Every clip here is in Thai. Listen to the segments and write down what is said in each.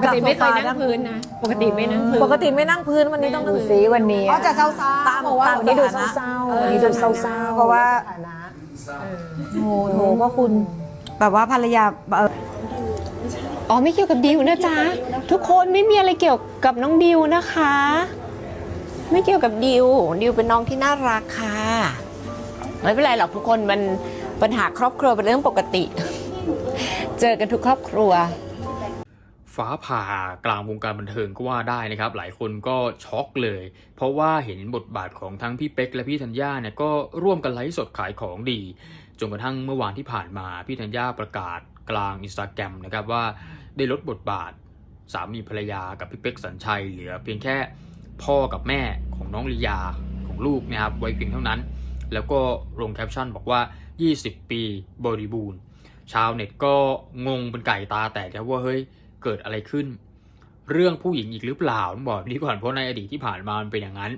ปกติไม่เคยนั่งพื้นนะ ปกติไม่นั่งพื้น ปกติไม่นั่งพื้นวันนี้ต้องดูซิวันนี้อ๋อจะเศร้าๆตามเพราะว่าตามวันนี้ดูเศร้าๆวันนี้ดูเศร้าๆเพราะว่าสถานะโอ้โหพ่อคุณแบบว่าภรรยาเอออ๋อไม่เกี่ยวกับดิวนะจ๊ะ ทุกคนไม่มีอะไรเกี่ยวกับน้องดิวนะคะ ไม่เกี่ยวกับดิวดิวเป็นน้องที่น่ารักค่ะไม่เป็นไรหรอกทุกคนมันปัญหาครอบครัวเป็นเรื่องปกติ เจอกันทุกครอบครัว ฟ้าผ่ากลางวงการบันเทิงก็ว่าได้นะครับ หลายคนก็ช็อกเลย เพราะว่าเห็นบทบาทของทั้งพี่เป๊กและพี่ธัญญาเนี่ยก็ร่วมกันไลฟ์สดขายของดี จนกระทั่งเมื่อวานที่ผ่านมาพี่ธัญญาประกาศกลางอินสตาแกรมนะครับว่าได้ลดบทบาทสามีภรรยากับพี่เป๊กสัญชัย เหลือเพียงแค่พ่อกับแม่ของน้องลียาของลูกนะครับไว้เพียงเท่านั้น แล้วก็ลงแคปชั่นบอกว่า 20 ปีบริบูรณ์ชาวเน็ตก็งงเป็นไก่ตาแตกครับว่าเฮ้ย เกิดอะไรขึ้น เรื่องผู้หญิงอีกหรือเปล่าต้องบอกนี้ก่อนเพราะในอดีตที่ผ่านมามันเป็นอย่างนั้น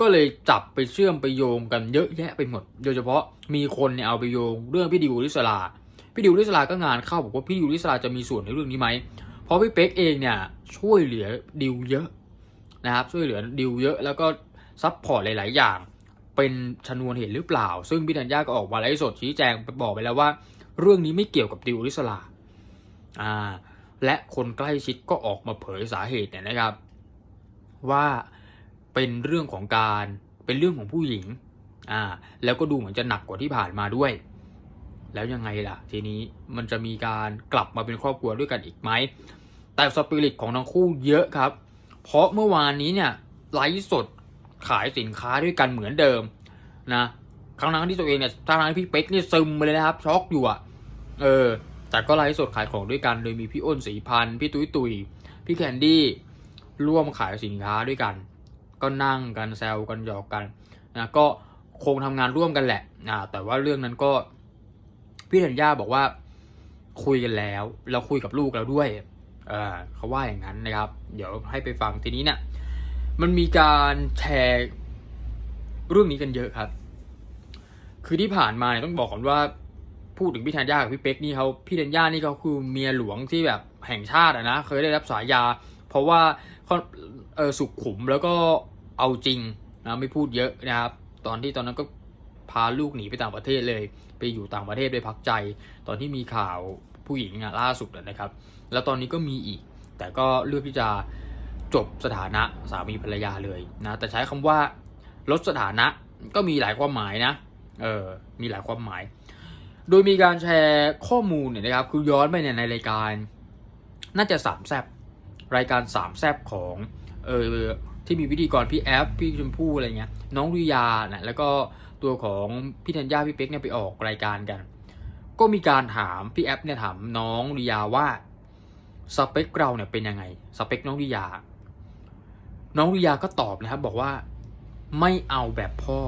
ก็เลยจับไปเชื่อมไปโยงกันเยอะแยะไปหมด โดยเฉพาะมีคนเนี่ยเอาไปโยงเรื่องพี่ดิวลิสลาพี่ดิวลิสลาก็งานเข้าบอกว่าพี่ดิวลิสลาจะมีส่วนในเรื่องนี้ไหมเพราะพี่เป๊กเองเนี่ยช่วยเหลือดิวเยอะนะครับช่วยเหลือดิวเยอะแล้วก็ซัพพอร์ตหลาย ๆ อย่าง เป็นชนวนเหตุหรือเปล่า ซึ่งพี่ธัญญาก็ออกมาไลฟ์สดชี้แจงบอกไปแล้วว่า เรื่องนี้ไม่เกี่ยวกับดิวอริสลาอ่า และคนใกล้ชิดก็ออกมาเผยสาเหตุเนี่ยนะครับ ว่าเป็นเรื่องของการเป็นเรื่องของผู้หญิงอ่าแล้วก็ดูเหมือนจะหนักกว่าที่ผ่านมาด้วย แล้วยังไงล่ะ ทีนี้มันจะมีการกลับมาเป็นครอบครัวด้วยกันอีกไหมแต่สปิริตของทั้งคู่เยอะครับ เพราะเมื่อวานนี้เนี่ยไลฟ์สดขายสินค้าด้วยกันเหมือนเดิมนะครั้งนั้นที่ตัวเองเนี่ยทางนั้นพี่เป๊กนี่ซึมไปเลยนะครับช็อกอยู่อะเออ แต่ก็ไลฟ์สดขายของด้วยกัน โดยมีพี่อ้นสีพันธ์พี่ตุ้ยตุยพี่แคนดี้ร่วมขายสินค้าด้วยกัน ก็นั่งกันแซวกันหยอกกันนะก็คงทำงานร่วมกันแหละอ่าแต่ว่าเรื่องนั้นก็พี่ธัญญาบอกว่าคุยกันแล้ว เราคุยกับลูกแล้วด้วยเออเขาว่าอย่างนั้นนะครับ เดี๋ยวให้ไปฟังทีนี้เนี่ยมันมีการแชร์เรื่องนี้กันเยอะครับ คือที่ผ่านมาเนี่ยต้องบอกก่อนว่า พูดถึงพี่ธัญญากับพี่เป๊กนี่เขาพี่ธัญญานี่เขาคือเมียหลวงที่แบบแห่งชาติอะนะเคยได้รับฉายา เพราะว่าเขาเออสุขขุมแล้วก็เอาจริงนะไม่พูดเยอะนะครับตอนที่ตอนนั้นก็พาลูกหนีไปต่างประเทศเลย ไปอยู่ต่างประเทศไปพักใจ ตอนที่มีข่าวผู้หญิงอะล่าสุดนะครับ แล้วตอนนี้ก็มีอีก แต่ก็เลือกที่จะจบสถานะสามีภรรยาเลยนะแต่ใช้คำว่าลดสถานะก็มีหลายความหมายนะเออมีหลายความหมาย โดยมีการแชร์ข้อมูลเนี่ยนะครับคือย้อนไปเนี่ยในรายการน่าจะสามแซบรายการสามแซบของเออที่มีพิธีกรพี่แอฟพี่ชมพู่อะไรเงี้ยน้องริยานะแล้วก็ตัวของพี่ธัญญาพี่เป๊กเนี่ยไปออกรายการกัน ก็มีการถามพี่แอฟเนี่ยถามน้องริยาว่าสเปคเราเนี่ยเป็นยังไงสเปคน้องริยา น้องริยาก็ตอบนะครับบอกว่าไม่เอาแบบพ่อ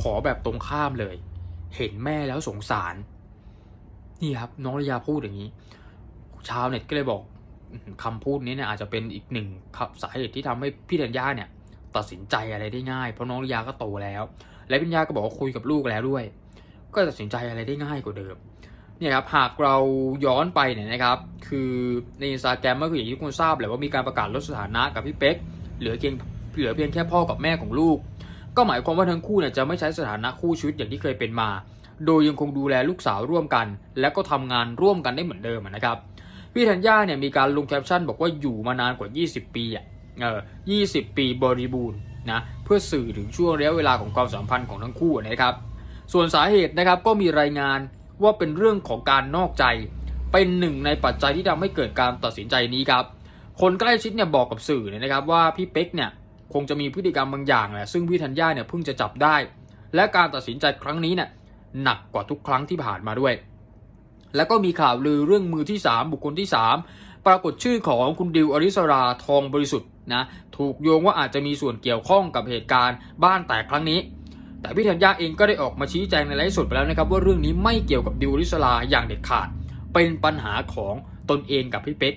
ขอแบบตรงข้ามเลย เห็นแม่แล้วสงสาร นี่ครับ น้องริยาพูดอย่างนี้ ชาวเน็ตก็เลยบอกอื้อหือคำพูดนี้เนี่ยอาจจะเป็นอีกหนึ่งครับสาเหตุที่ทำให้พี่ธัญญาเนี่ย ตัดสินใจอะไรได้ง่าย เพราะน้องริยาก็โตแล้ว และพี่ธัญญาก็บอกว่าคุยกับลูกแล้วด้วย ก็ตัดสินใจอะไรได้ง่ายกว่าเดิมเนี่ยครับหากเราย้อนไปเนี่ยนะครับ คือในอินสตาแกรมก็คืออย่างที่ทุกคนทราบแหละว่ามีการประกาศลดสถานะกับพี่เป๊กเหลือเพียงเหลือเพียงแค่พ่อกับแม่ของลูก ก็หมายความว่าทั้งคู่เนี่ยจะไม่ใช้สถานะคู่ชีวิตอย่างที่เคยเป็นมา โดยยังคงดูแลลูกสาวร่วมกัน และก็ทำงานร่วมกันได้เหมือนเดิมนะครับพี่ธัญญาเนี่ยมีการลงแคปชั่นบอกว่าอยู่มานานกว่า 20 ปีอะเออ20 ปีบริบูรณ์นะเพื่อสื่อถึงช่วงระยะเวลาของความสัมพันธ์ของทั้งคู่นะครับส่วนสาเหตุนะครับก็มีรายงานว่าเป็นเรื่องของการนอกใจ เป็นหนึ่งในปัจจัยที่ทำให้เกิดการตัดสินใจนี้ครับคนใกล้ชิดเนี่ยบอกกับสื่อเนี่ยนะครับว่าพี่เป๊กเนี่ย คงจะมีพฤติกรรมบางอย่างแหละซึ่งพี่ธัญญาเนี่ยเพิ่งจะจับได้ และการตัดสินใจครั้งนี้เนี่ยหนักกว่าทุกครั้งที่ผ่านมาด้วย แล้วก็มีข่าวลือเรื่องมือที่ 3 บุคคลที่ 3 ปรากฏชื่อของคุณดิวอริสราทองบริสุทธิ์นะถูกโยงว่าอาจจะมีส่วนเกี่ยวข้องกับเหตุการณ์บ้านแตกครั้งนี้ แต่พี่ธัญญาเองก็ได้ออกมาชี้แจงในไลฟ์สดไปแล้วนะครับว่าเรื่องนี้ไม่เกี่ยวกับดิวอริสราอย่างเด็ดขาด เป็นปัญหาของตนเองกับพี่เป๊ก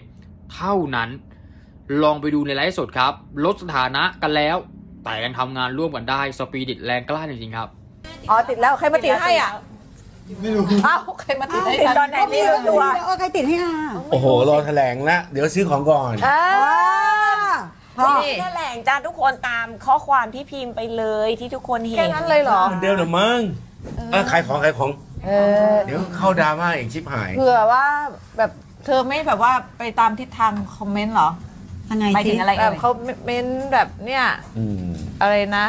เท่านั้น ลองไปดูในไลฟ์สดครับ ลดสถานะกันแล้ว แต่ยังทำงานร่วมกันได้สปีดิตแรงกล้าจริงๆครับ อ๋อติดแล้วใครมาติดให้อะไม่รู้อ้าวใครมาติดให้ตอนไหนไม่รู้ตัวเออใครติดให้อะโอ้โห รอแถลงละเดี๋ยวซื้อของก่อนอ่าพ่อนี่แถลงจ้าทุกคนตามข้อความที่พิมพ์ไปเลยที่ทุกคนเห็นแค่นั้นเลยเหรอเหมือนเดิมเหรือมั้งเออขายของขายของเออเดี๋ยวเข้าดราม่าอีกชิบหายเผื่อว่าแบบเธอไม่แบบว่าไปตามทิศทางคอมเมนต์เหรอ ยังไงหมายสิถึงอะไรแบบเขาเมนต์แบบเนี่ยอืมอะไรนะ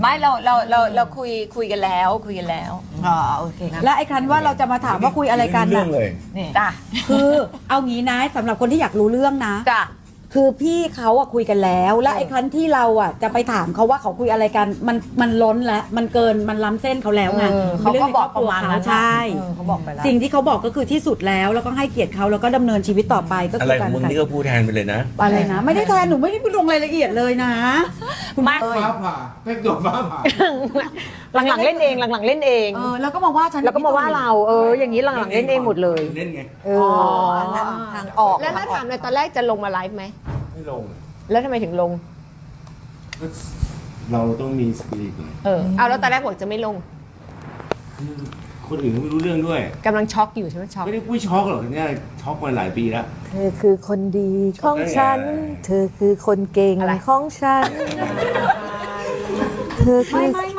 ไม่เราเราเราเราคุยคุยกันแล้วคุยกันแล้ว อ๋อโอเคและไอ้คันว่าเราจะมาถามว่าคุยอะไรกันเรื่อน่ะงเลย นี่จ้ะคือเอางี้นะสำหรับคนที่อยากรู้เรื่องนะ จ้ะ คือพี่เขาอะคุยกันแล้ว และไอ้คันที่เราอะจะไปถามเขาว่าเขาคุยอะไรกัน มันมันล้นแล้วมันเกินมันล้ำเส้นเขาแล้วไงเออเขาก็บอกประมาณเรื่นั้อนงในครอบครัวเขาใช่ เออเขาบอกไปแล้ว สิ่งที่เขาบอกก็คือที่สุดแล้ว แล้วก็ให้เกียรติเขาแล้วก็ดำเนินชีวิตต่อไปก็อะคืไรอขกาองรมึงนี่ก็พูดแทนไปเลยนะ อะไรนะ ไม่ได้แทนหนูไม่ได้ไปลงรายละเอียดเลยนะ ไม่ ฟ้าผ่าแค่ตัวฟ้าผ่า หลังๆเล่นเองหลังๆเล่นเองเออแล้วก็มาว่าฉันแล้วก็มาว่าเราเอออย่างนี้หลังๆเล่นเองหมดเลยเล่นไงเออทางออกแล้วถ้าถามเลยตอนแรกจะลงมาไลฟ์ไหมไม่ลง แล้วทำไมถึงลง เราต้องมีสปิริตหน่อยเออเอาแล้วตอนแรกบอกจะไม่ลง คนอื่นก็ไม่รู้เรื่องด้วยกำลังช็อกอยู่ใช่ไหมช็อกไม่ได้พูดช็อกหรอกเนี่ยช็อกมาหลายปีแล้วเธอคือคนดีของฉัน เธอคือคนเก่งของฉัน เธอคืไม่อ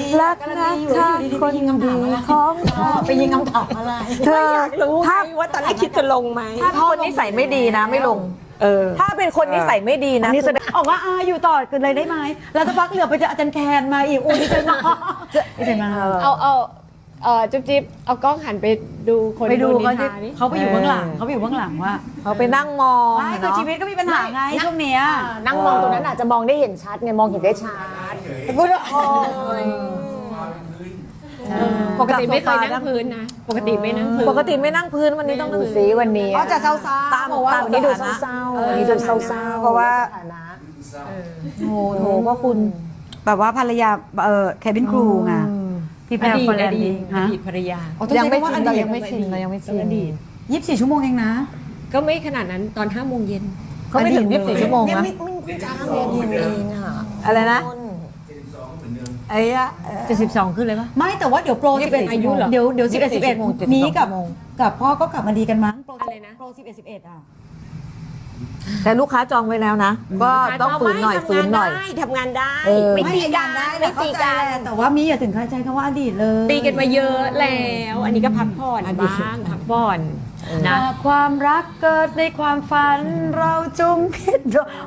ดีๆรักกำลันะงดีอยู่แล้วอยู่ดีๆไปยิงคำถามอะไรของฉันไปยิงคำถามอะไรเธอรู้ไงถ้าว่าตอนแรกคิดจะลงไหม ถ้าคนนิสัยไม่ดีนะไม่ลง เออ ถ้าเป็นคนนิสัยไม่ดีนะนี่แสดงออกว่าอาอยู่ต่อกันเลยได้ไหมแล้วสักพักเหลือไปเจออาจารย์แคนมาอีกอุ้ยดีใจมากดีใจมากเอาเอา เออจุ๊บจิ๊บเอากล้องหันไปดูคนไปดูโนิเขานทานี่เขาไปอยู่เบื้องหลังเขาไปอยู่เบื้องหลังว่าเขาไปนั่งมองไม่คือเนาะชีวิตก็มีปัญหาไงช่วงเนี้ยนั่งมองตรงนั้นอาจจะมองได้เห็นชัดไงมองเห็นได้ชัดพูดว่าโอ้ยปกติไม่เคยนั่งพื้นนะ ปกติไม่นั่งพื้นปกติไม่นั่งพื้นวันนี้ต้องดูนั่งซิวันนี้เขาจะเศร้าๆตามเพราะว่าตามวันนี้ดูเศร้าๆวันนี้ดูเศร้าๆเพราะว่าสถานะโอ้โหก็คุณแบบว่าภรรยาเออแคบินครูไง พี่แพรอดีตฟอร์แลอนด์ดีตอฮะดีตภรรยา ยังไม่ชินเรายังไม่ชินเรายังไม่ชินอดีตยี่สิบสี่ชั่วโมงเองนะ ก็ไม่ขนาดนั้นตอนห้าโมงเย็นเขาไม่ถึง24ชั่วโมงนะอะไรนะไอ้อะเจ็ดสิบสองขึ้นเลยปะ ไม่แต่ว่าเดี๋ยวโปรนี่เป็นอายุเหรอเดี๋ยวเดี๋ยวสิบเอ็ดสิบเอ็ดชั่วโมง72มีกับชั่วโมงกับพ่อก็กลับมาดีกันมั้งโปรอะไรนะ โปรสิบเอ็ดสิบเอ็ดอะ แต่ลูกค้าจองไว้แล้วนะ ก็ต้องฝืนหน่อยฝืนหน่อย ทำงานได้เออไม่ตีกันได้ไม่เข้าตีใจกันแหละแต่ว่ามีอย่าถึงใครใช้คำว่าอดีตเลย ตีกันมาเยอะแล้ว อันนี้ก็พักผ่อนบ้างพักผ่อน นะ หากความรักเกิดในความฝันเราจุงผิด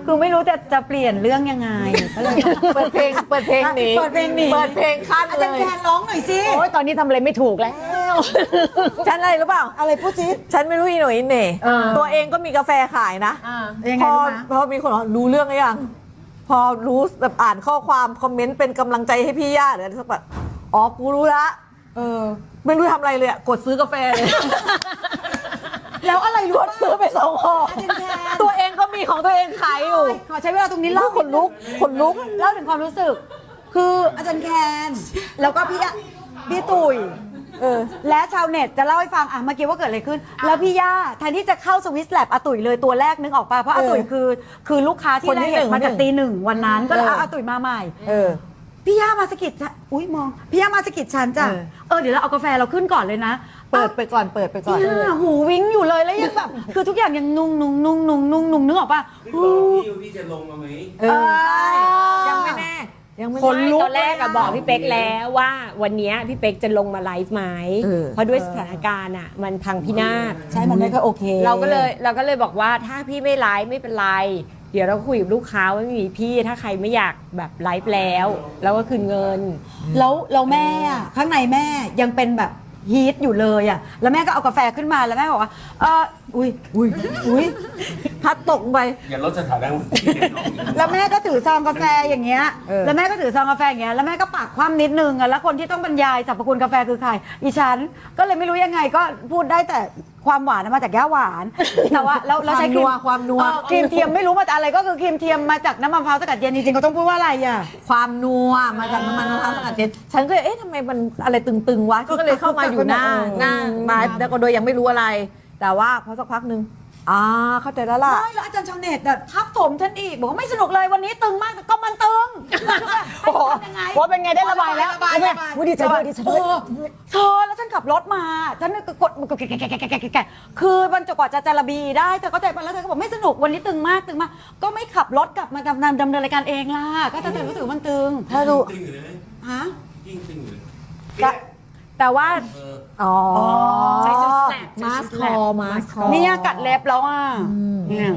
คือไม่รู้จะจะเปลี่ยนเรื่องยังไงก็เลย เปิดเพลงเปิดเพลงหนีเปิดเพลงหนี เปิดเพลงขั้นอาเลจารย์ยแคนร้องหน่อยสิ โอ้ยตอนนี้ทำอะไรไม่ถูกแล้ว ฉันอะไรรู้เปล่า อะไรพูดสิฉันไม่รู้อีหน่อยอีเหน่ตัวเองก็มีกาแฟขายนะ ยังไงพอรู้ไหมพอมีคนบอกรู้เรื่องหรือยัง พอรู้แบบอ่านข้อความคอมเมนต์เป็นกำลังใจให้พี่ย่าหรืออะไรสักแบบอ๋อ กูรู้ละ เออ ไม่รู้ทำอะไรเลยอะกดซื้อกาแฟเลย แล้วอะไรกรู้ดซื้อไปสองห่ออาจารย์แคนตัวเองก็มีของตัวเองขายอยู่ขอใช้เวลาตรงนี้เล่าขนลุกขนลุกเล่าถึงความรู้สึก คืออาจารย์แคนแล้วก็พี่อะพี่ตุ๋ยเออและชาวเน็ตจะเล่าให้ฟังอะเมื่อกี้ว่าเกิดอะไรขึ้น แล้วพี่ย่าแทนที่จะเข้าสวิสแลบอาตุ๋ยเลยตัวแรกนึกออกป่ะเพราะอาตุ๋ยคือ คือลูกค้าที่คนที่ได้เห็นหนึ่งมาจากตีหนึ่งวันนั้นก็เลยเออเอาอาตุ๋ยมาใหม่ เออ พี่ย่ามาสะกิดฉันอุ้ยมองพี่ย่ามาสะกิดฉันจ้ะเออ เออเดี๋ยวเราเอากาแฟเราขึ้นก่อนเลยนะเปิดไปก่อนเปิดไปก่อน พี่ย่าหูวิ้งอยู่เลยแล้วยังแบบ คือทุกอย่างยังนุ่งนุ่งนุ่งนุ่งนุ่งนุ่งนึกออกป่ะพี่บอกพี่พี่จะลงมาไหมเออใช่ยังไม่แน่ ยังไม่คนแน่ตอนแรกอะบอกพี่เป๊กแล้วว่าวันเนี้ยพี่เป๊กจะลงมาไลฟ์ไหมเออ เพราะด้วยสถานการณ์อะมันพังพินาศใช่มันไม่ค่อยโอเคเราก็เลยเราก็เลยบอกว่าถ้าพี่ไม่ไลฟ์ไม่เป็นไร เดี๋ยวเราคุยกับลูกค้าว่าไม่มีพี่ถ้าใครไม่อยากแบบไลฟ์แล้วเราก็คืนเงิน แล้วเราแม่อะข้างในแม่ยังเป็นแบบฮีทอยู่เลยอะ แล้วแม่ก็เอากาแฟขึ้นมาแล้วแม่บอกว่าเอออุ้ยอุ้ยอุ้ย พัดตกไป อย่าลดสถานะแล้วแม่ก็ถือซองกาแฟอย่างเงี้ย เออ แล้วแม่ก็ถือซองกาแฟอย่างเงี้ย แล้วแม่ก็ปากคว่ำนิดนึงอะ แล้วคนที่ต้องบรรยายสรรพคุณกาแฟคือใคร อีฉัน ก็เลยไม่รู้ยังไงก็พูดได้แต่ความหวานมาจากย่าหวาน แต่ว่าแล้วแล้วใช้ครีมความนัว เออครีมเทียมไม่รู้มาจากอะไรก็คือครีมเทียมมาจากน้ำมะพร้าวสกัดเย็นจริงๆก็ต้องพูดว่าอะไรอะ ความนัวมาจากน้ำมันมะพร้าวสกัดเย็นฉันก็เลยเอ๊ะทำไมมันอะไรตึงๆวะก็เลยเข้ามาอยู่หน้าหน้ามาแล้วก็โดยยังไม่รู้อะไร แต่ว่าพอสักพักหนึ่ง อ่าเข้าใจแล้วล่ะ ไม่แล้วอาจารย์ชาวเน็ตอะทับถมฉันอีก บอกว่าไม่สนุกเลยวันนี้ตึงมากแต่ก็มันตึงให้ทำยังไงโอ้เป็นไงได้ระบายแล้วระบายเป็นไงระบายอุ๊ยดีใจด้วยดีใจด้วยเออเธอแล้วฉันขับรถมาฉันก็กดกดแกะแกะแกะแกะแกะแกะแกะคือมันจะกว่าจะจะระบีได้เธอก็ใจไปแล้วเธอก็บอกไม่สนุกวันนี้ตึงมากตึงมากก็ไม่ขับรถกลับมาดำเนินดำเนินรายการเองล่ะก็จะแต่รู้สึกว่ามันตึงถ้าดูตึงอยู่เลยฮะยิ่งตึงอยู่เลยก็ แต่ว่าเอออ๋อใช้ชุดแสลกมาสคอมาสคอเนี่ยกัดเล็บแล้วอะเนี่ย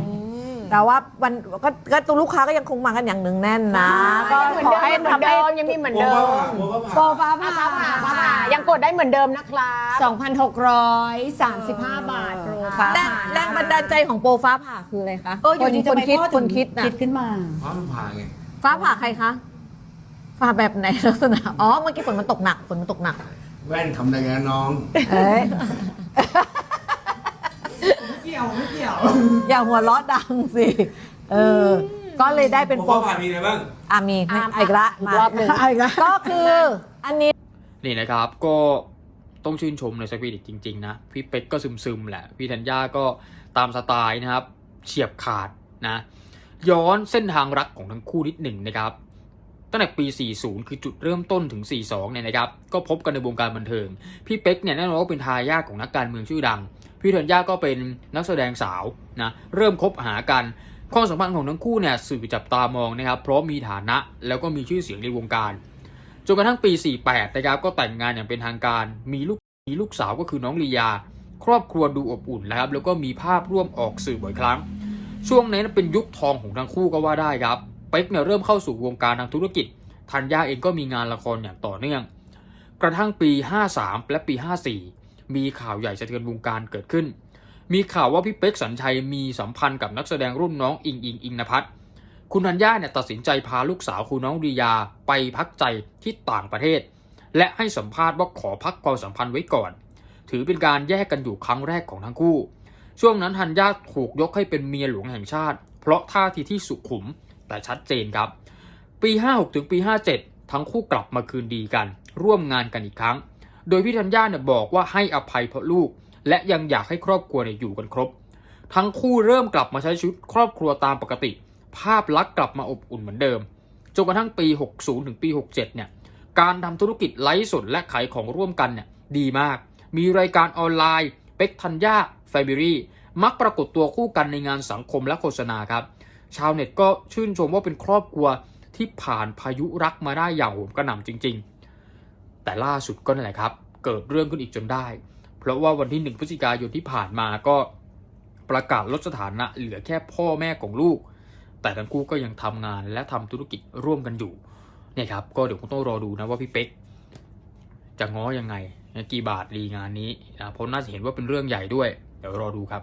แต่ว่าวันก็ก็ตัวลูกค้าก็ยังคงมากันอย่างหนึ่งแน่นนะ ก็เหมือนขอเดิมให้เหมือนทำให้ เดิมยังมีเหมือนโบเดิฟ้ามผ่าโบฟ้าผ่าโปรฟ้าฟ้าผ่าผ่าฟ้าผ่ายังกดได้เหมือนเดิมนะครับ 2,635 บาทโปรฟ้าแรงผ่าแรงบันดาลใจของโปรฟ้าผ่าคืออะไรคะเอออยู่ดีคจะนไปคิดพ่อคนคิดนะคิดขึ้นมา ฟ้ามันผ่าไงฟ้าผ่าใครคะ ฟ้าแบบไหนลักษณะ อ๋อ เมื่อกี้ฝนมันตกหนัก ฝนมันตกหนัก แว่นทำได้ไงน้อง เอ้ยเกี่ยวไม่เกี่ยวอย่าหัวเราะดังสิ เออ ก็เลยได้เป็นโบโปรฟ้าผ่ามีอะไรบ้าง อามีไม่อีกละอีกมารอบหนึ่ง อีกละ ก็คืออันนี้ นี่นะครับก็ต้องชื่นชมในสปิริตจริง ๆ นะ พี่เป็กก็ซึม ๆ แหละ พี่ธัญญาก็ตามสไตล์นะครับ เฉียบขาดนะ ย้อนเส้นทางรักของทั้งคู่นิดหนึ่งนะครับ ตั้งแต่ปี 40 คือจุดเริ่มต้นถึง 42 เนี่ยนะครับ ก็พบกันในวงการบันเทิง พี่เป็กเนี่ยแน่นอนว่าเป็นทายาทของนักการเมืองชื่อดัง พี่ธัญญาก็เป็นนักแสดงสาวนะ เริ่มคบหากันความสัมพันธ์ของทั้งคู่เนี่ยสื่อจับตามองนะครับ เพราะมีฐานะแล้วก็มีชื่อเสียงในวงการ จนกระทั่งปี 48 นะครับ ก็แต่งงานอย่างเป็นทางการ มีลูก มีลูกสาวก็คือน้องลียา ครอบครัวดูอบอุ่นนะครับ แล้วก็มีภาพร่วมออกสื่อบ่อยครั้ง ช่วงนั้นเป็นยุคทองของทั้งคู่ก็ว่าได้ครับ เป็กเนี่ยเริ่มเข้าสู่วงการทางธุรกิจ ธัญญาเองก็มีงานละครอย่างต่อเนื่อง กระทั่งปี 53 และปี 54 มีข่าวใหญ่สะเทือนวงการเกิดขึ้น มีข่าวว่าพี่เป๊กสัญชัยมีสัมพันธ์กับนักแสดงรุ่นน้องอิงอิงอิงนภัทรคุณธัญญาเนี่ยตัดสินใจพาลูกสาวคุณน้องดียาไปพักใจที่ต่างประเทศ และให้สัมภาษณ์ว่าขอพักความสัมพันธ์ไว้ก่อน ถือเป็นการแยกกันอยู่ครั้งแรกของทั้งคู่ ช่วงนั้นธัญญาถูกยกให้เป็นเมียหลวงแห่งชาติ เพราะท่าทีที่สุขุม แต่ชัดเจนครับ ปี 56 ถึงปี 57 ทั้งคู่กลับมาคืนดีกัน ร่วมงานกันอีกครั้ง โดยพี่ธัญญาเนี่ยบอกว่าให้อภัยเพราะลูก และยังอยากให้ครอบครัวเนี่ยอยู่กันครบ ทั้งคู่เริ่มกลับมาใช้ชีวิตครอบครัวตามปกติ ภาพลักษณ์กลับมาอบอุ่นเหมือนเดิมจนกระทั่งปี 60 ถึงปี 67 เนี่ย การทำธุรกิจไลฟ์สดและขายของร่วมกันเนี่ยดีมาก มีรายการออนไลน์ เป็กธัญญาแฟมิลี่ มักปรากฏตัวคู่กันในงานสังคมและโฆษณาครับ ชาวเน็ตก็ชื่นชมว่าเป็นครอบครัวที่ผ่านพายุรักมาได้อย่างโหมกระหน่ำจริง ๆ แต่ล่าสุดก็นั่นแหละครับ เกิดเรื่องขึ้นอีกจนได้ เพราะว่าวันที่ 1 พฤศจิกายนที่ผ่านมาก็ประกาศลดสถานะเหลือแค่พ่อแม่ของลูก แต่ทั้งคู่ก็ยังทำงานและทำธุรกิจร่วมกันอยู่เนี่ยครับก็เดี๋ยวคงต้องรอดูนะว่าพี่เป๊กจะง้อยังไงกี่บาทดีงานนี้นะเพราะน่าจะเห็นว่าเป็นเรื่องใหญ่ด้วย เดี๋ยวรอดูครับ